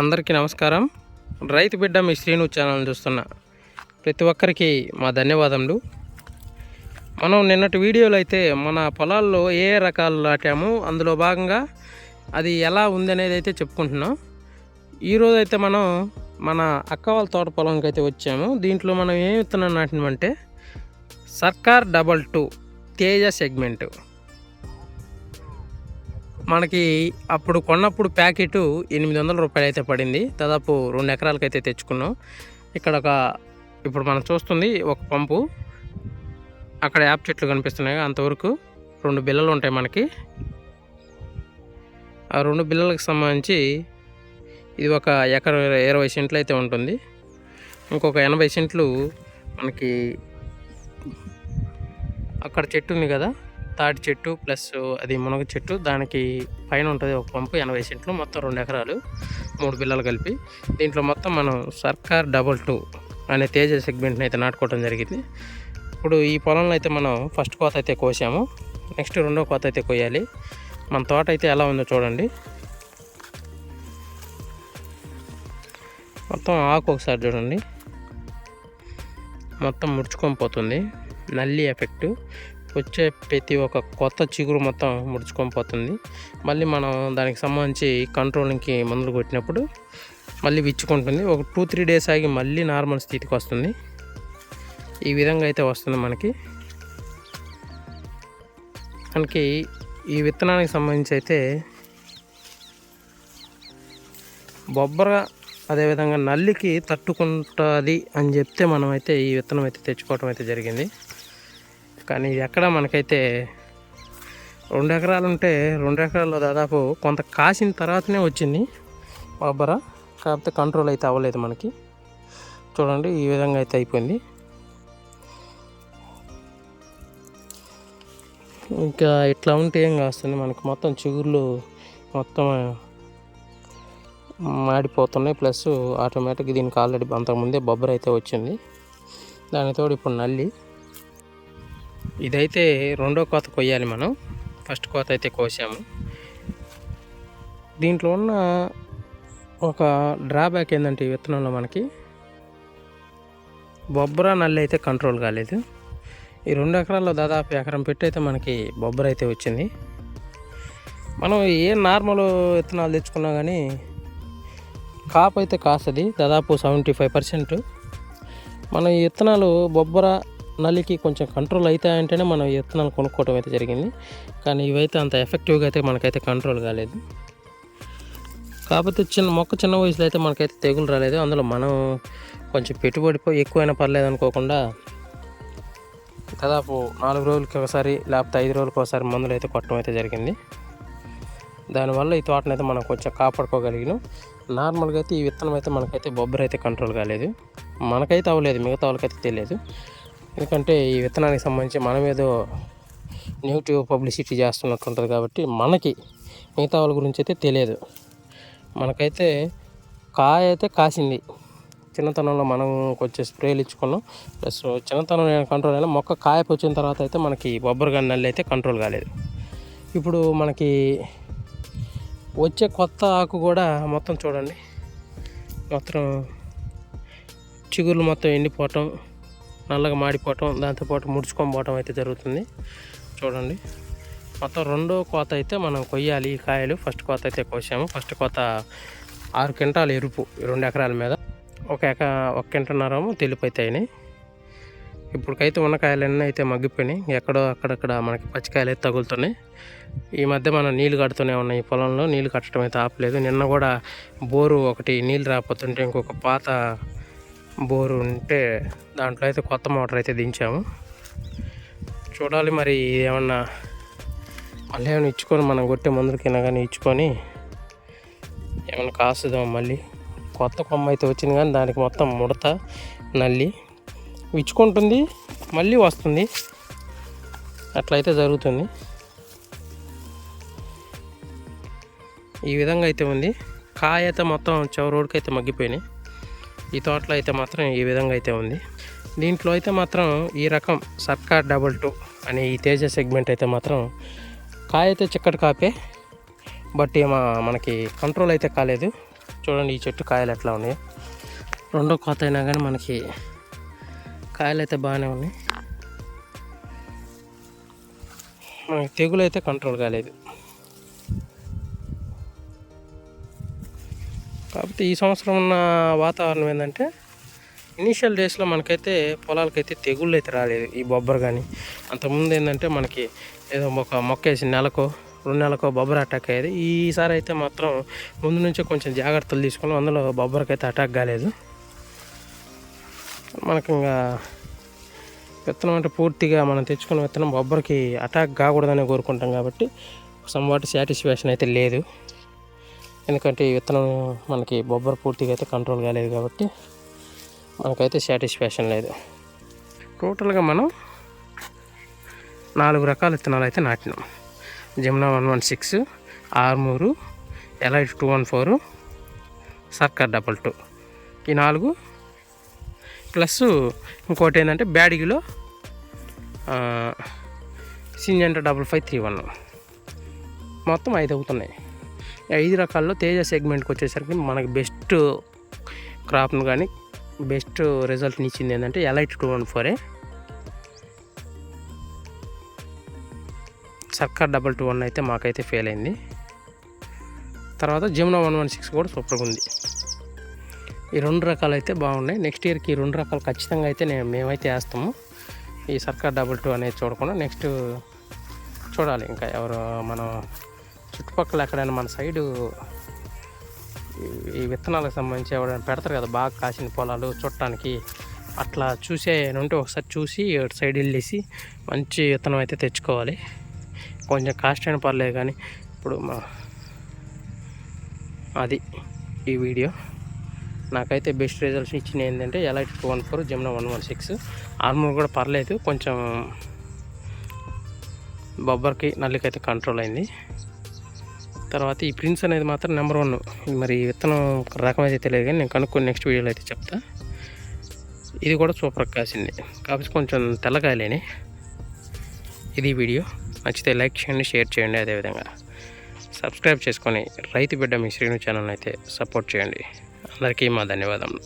అందరికీ నమస్కారం. రైతు బిడ్డ మీ శ్రీను ఛానల్ చూస్తున్న ప్రతి ఒక్కరికి మా ధన్యవాదములు. మనం నిన్నటి వీడియోలో అయితే మన పొలాల్లో ఏ ఏ రకాలు నాటాము అందులో భాగంగా అది ఎలా ఉంది అనేది అయితే చెప్పుకుంటున్నాం. ఈరోజు అయితే మనం మన అక్క వాళ్ళ తోట పొలంకి అయితే వచ్చాము. దీంట్లో మనం ఏం విత్తనం నాటినామంటే సర్కార్ డబల్ టూ తేజ సెగ్మెంట్. మనకి అప్పుడు కొన్నప్పుడు ప్యాకెట్ ఎనిమిది వందల రూపాయలు అయితే పడింది. దాదాపు రెండు ఎకరాలకు అయితే తెచ్చుకున్నాం. ఇక్కడ ఒక ఇప్పుడు మనం చూస్తుంది ఒక పంపు. అక్కడ యాప్ చెట్లు కనిపిస్తున్నాయి అంతవరకు రెండు బిల్లలు ఉంటాయి మనకి. ఆ రెండు బిల్లలకు సంబంధించి ఇది ఒక ఎకర ఇరవై సెంట్లు అయితే ఉంటుంది. ఇంకొక ఎనభై సెంట్లు మనకి అక్కడ చెట్టు ఉంది కదా తాటి చెట్టు ప్లస్ అది మునగ చెట్టు దానికి పైన ఉంటుంది ఒక పంపు ఎనభై సెంట్లు మొత్తం రెండు ఎకరాలు మూడు పిల్లలు కలిపి. దీంట్లో మొత్తం మనం సర్కార్ డబల్ టూ అనే తేజ సెగ్మెంట్ని అయితే నాటుకోవడం జరిగింది. ఇప్పుడు ఈ పొలంలో అయితే మనం ఫస్ట్ కోత అయితే కోసాము. నెక్స్ట్ రెండో కోత అయితే కోయాలి మన తోట అయితే ఎలా ఉందో చూడండి. మొత్తం ఆకు ఒకసారి చూడండి. మొత్తం ముడుచుకొని పోతుంది. నల్లి ఎఫెక్ట్. వచ్చే ప్రతి ఒక్క కొత్త చిగురు మొత్తం ముడుచుకొని పోతుంది. మళ్ళీ మనం దానికి సంబంధించి కంట్రోలింగ్కి మందులు కొట్టినప్పుడు మళ్ళీ విచ్చుకుంటుంది. ఒక టూ త్రీ డేస్ ఆగి మళ్ళీ నార్మల్ స్థితికి వస్తుంది. ఈ విధంగా అయితే వస్తుంది మనకి. మనకి ఈ విత్తనానికి సంబంధించి అయితే బొబ్బర అదేవిధంగా నల్లికి తట్టుకుంటుంది అని చెప్తే మనం అయితే ఈ విత్తనం అయితే తెచ్చుకోవటం అయితే జరిగింది. కానీ ఎక్కడ మనకైతే రెండు ఎకరాలు ఉంటే రెండు ఎకరాల్లో దాదాపు కొంత కాసిన తర్వాతనే వచ్చింది బొబ్బర. కాకపోతే కంట్రోల్ అయితే అవ్వలేదు మనకి. చూడండి ఈ విధంగా అయితే అయిపోయింది. ఇంకా ఇట్లా ఉంటే ఏం కాస్తుంది? మనకి మొత్తం చిగుర్లు మొత్తం మాడిపోతున్నాయి. ప్లస్ ఆటోమేటిక్ దీనికి ఆల్రెడీ అంతకుముందే బొబ్బర అయితే వచ్చింది. దానితోడు ఇప్పుడు నల్లి. ఇదైతే రెండో కోత కొయ్యాలి మనం. ఫస్ట్ కోత అయితే కోసాము. దీంట్లో ఉన్న ఒక డ్రాబ్యాక్ ఏంటంటే ఈ విత్తనంలో మనకి బొబ్బర నల్లి అయితే కంట్రోల్ కాలేదు. ఈ రెండు ఎకరాల్లో దాదాపు ఎకరం పెట్టి అయితే మనకి బొబ్బర అయితే వచ్చింది. మనం ఏ నార్మల్ విత్తనాలు తెచ్చుకున్నా కానీ కాపు అయితే కాస్తుంది. దాదాపు సెవెంటీ ఫైవ్ పర్సెంట్ మనం ఈ విత్తనాలు బొబ్బర నల్లికి కొంచెం కంట్రోల్ అవుతాయంటేనే మనం విత్తనాలు కొనుక్కోవడం అయితే జరిగింది. కానీ ఇవైతే అంత ఎఫెక్టివ్గా అయితే మనకైతే కంట్రోల్ కాలేదు. కాకపోతే చిన్న మొక్క చిన్న వయసులో అయితే మనకైతే తెగులు రాలేదు. అందులో మనం కొంచెం పెట్టుబడి ఎక్కువైనా పర్లేదు అనుకోకుండా దాదాపు నాలుగు రోజులకి ఒకసారి లేకపోతే ఐదు రోజులకి ఒకసారి మందులు అయితే కొట్టడం అయితే జరిగింది. దానివల్ల ఈ తోటను అయితే మనం కొంచెం కాపాడుకోగలిగినాం. నార్మల్గా అయితే ఈ విత్తనం అయితే మనకైతే బొబ్బరి అయితే కంట్రోల్ కాలేదు. మనకైతే అవ్వలేదు మిగతా వాళ్ళకైతే తెలియదు. ఎందుకంటే ఈ విత్తనానికి సంబంధించి మనం ఏదో నెగిటివ్ పబ్లిసిటీ చేస్తున్నట్టు ఉంటుంది కాబట్టి మనకి మిగతా వాళ్ళ గురించి అయితే తెలియదు. మనకైతే కాయ అయితే కాసింది. చిన్నతనంలో మనం కొంచెం స్ప్రేలు ఇచ్చుకున్నాం. ప్లస్ చిన్నతనం కంట్రోల్ అయినా మొక్క కాయపు వచ్చిన తర్వాత అయితే మనకి బొబ్బరి నల్లి అయితే కంట్రోల్ కాలేదు. ఇప్పుడు మనకి వచ్చే కొత్త ఆకు కూడా మొత్తం చూడండి. మొత్తం చిగుర్లు మొత్తం ఎండిపోవటం. నల్లగా మాడిపోవటం దాంతోపాటు ముడుచుకొని పోవటం అయితే జరుగుతుంది. చూడండి. మొత్తం రెండో కోత అయితే మనం కొయ్యాలి. ఈ కాయలు ఫస్ట్ కోత అయితే కోసాము. ఫస్ట్ కోత ఆరు క్వింటాలు ఎరుపు రెండు ఎకరాల మీద. ఒక ఎక ఒక క్వింటన్నరము తెలుపు అయితే అయినాయి. ఇప్పటికైతే ఉన్న కాయలన్నీ అయితే మగ్గిపోయినాయి. ఎక్కడో అక్కడక్కడ మనకి పచ్చికాయలు అయితే తగులుతున్నాయి. ఈ మధ్య మనం నీళ్ళు కడుతూనే ఉన్నాయి ఈ పొలంలో నీళ్ళు కట్టడం అయితే ఆపలేదు. నిన్న కూడా బోరు ఒకటి నీళ్ళు రాకపోతుంటే ఇంకొక పాత బోరు ఉంటే దాంట్లో అయితే కొత్త మోటార్ అయితే దించాము. చూడాలి మరి ఏమన్నా మళ్ళీ ఏమైనా ఇచ్చుకొని మనం కొట్టే మందులకైనా కానీ ఇచ్చుకొని ఏమైనా కాస్తుందాం మళ్ళీ. కొత్త కొమ్మ అయితే వచ్చింది కానీ దానికి మొత్తం ముడత నల్లి ఇచ్చుకుంటుంది మళ్ళీ వస్తుంది. అట్లయితే జరుగుతుంది. ఈ విధంగా అయితే ఉంది. కాయ అయితే మొత్తం చివరి రోడ్కి అయితే మగ్గిపోయినాయి. ఈ తోటలో అయితే మాత్రం ఈ విధంగా అయితే ఉంది. దీంట్లో అయితే మాత్రం ఈ రకం సర్కార్ డబల్ టూ అనే ఈ తేజ సెగ్మెంట్ అయితే మాత్రం కాయ అయితే చిక్కటి కాపే బట్ ఏమో మనకి కంట్రోల్ అయితే కాలేదు. చూడండి ఈ చెట్టు కాయలు ఎట్లా ఉన్నాయి. రెండో కోత అయినా కానీ మనకి కాయలు అయితే బాగానే ఉన్నాయి. మనకి తెగులు అయితే కంట్రోల్ కాలేదు. కాకపోతే ఈ సంవత్సరం ఉన్న వాతావరణం ఏంటంటే ఇనీషియల్ డేస్లో మనకైతే పొలాలకైతే తెగుళ్ళు అయితే రాలేదు ఈ బొబ్బర్ కానీ అంతకుముందు ఏంటంటే మనకి ఏదో ఒక మొక్క వేసి నెలకో రెండు నెలకో బొబ్బర్ అటాక్ అయ్యేది. ఈసారి అయితే మాత్రం ముందు నుంచే కొంచెం జాగ్రత్తలు తీసుకుని అందులో బొబ్బర్కి అయితే అటాక్ కాలేదు. మనకి ఇంకా విత్తనం అంటే పూర్తిగా మనం తెచ్చుకున్న విత్తనం బొబ్బర్కి అటాక్ కాకూడదని కోరుకుంటాం కాబట్టి సమ్వాటి సాటిస్ఫాక్షన్ అయితే లేదు. ఎందుకంటే ఈ విత్తనం మనకి బొబ్బర పూర్తిగా అయితే కంట్రోల్ కాలేదు కాబట్టి మనకైతే సాటిస్ఫాక్షన్ లేదు. టోటల్గా మనం నాలుగు రకాల విత్తనాలు అయితే నాటినాం. Jamuna one one six Armur elite two one four Sarkar double two ఈ నాలుగు ప్లస్ ఇంకోటి ఏంటంటే బ్యాడిగిలో Syngenta double five three one మొత్తం ఐదు అవుతున్నాయి. ఐదు రకాల్లో తేజ సెగ్మెంట్కి వచ్చేసరికి మనకి బెస్ట్ క్రాప్ను కానీ బెస్ట్ రిజల్ట్ని ఇచ్చింది ఏంటంటే ఎలైట్ టూ వన్ ఫోరే సర్కార్ డబల్ టూ వన్ అయితే మాకైతే ఫెయిల్ అయింది. తర్వాత జమునా వన్ వన్ సిక్స్ కూడా సూపర్గా ఉంది. ఈ రెండు రకాలు అయితే బాగున్నాయి. నెక్స్ట్ ఇయర్కి ఈ రెండు రకాలు ఖచ్చితంగా అయితే నేను మేమైతే వేస్తాము. ఈ సర్కార్ డబుల్ టూ అనేది చూడకుండా నెక్స్ట్ చూడాలి. ఇంకా ఎవరు మనం చుట్టుపక్కల ఎక్కడైనా మన సైడు ఈ- విత్తనాలకు సంబంధించి ఎవరైనా పెడతారు కదా బాగా కాసిన పొలాలు చూడటానికి అట్లా చూసే ఉంటే ఒకసారి చూసి అటు సైడ్ వెళ్ళేసి మంచి విత్తనం అయితే తెచ్చుకోవాలి. కొంచెం కాస్ట్ అయినా పర్లేదు కానీ ఇప్పుడు మా అది ఈ వీడియో. నాకైతే బెస్ట్ రిజల్ట్స్ ఇచ్చిన ఏంటంటే elite two one four Jamuna one one six. Armur కూడా పర్లేదు కొంచెం బొబ్బర్కి నల్లికైతే కంట్రోల్ అయింది. తర్వాత ఈ ప్రిన్స్ అనేది మాత్రం నెంబర్ వన్. మరి ఈ విత్తనం రకం అయితే తెలియదు కానీ నేను కనుక్కొని నెక్స్ట్ వీడియోలో అయితే చెప్తా. ఇది కూడా సూపర్ కాసింది. కాకపోతే కొంచెం తెల్లకాయలేని ఇది వీడియో. నచ్చితే లైక్ చేయండి షేర్ చేయండి అదేవిధంగా. సబ్స్క్రైబ్ చేసుకొని రైతు బిడ్డ మీ శ్రీను ఛానల్ అయితే సపోర్ట్ చేయండి. అందరికీ మా ధన్యవాదములు.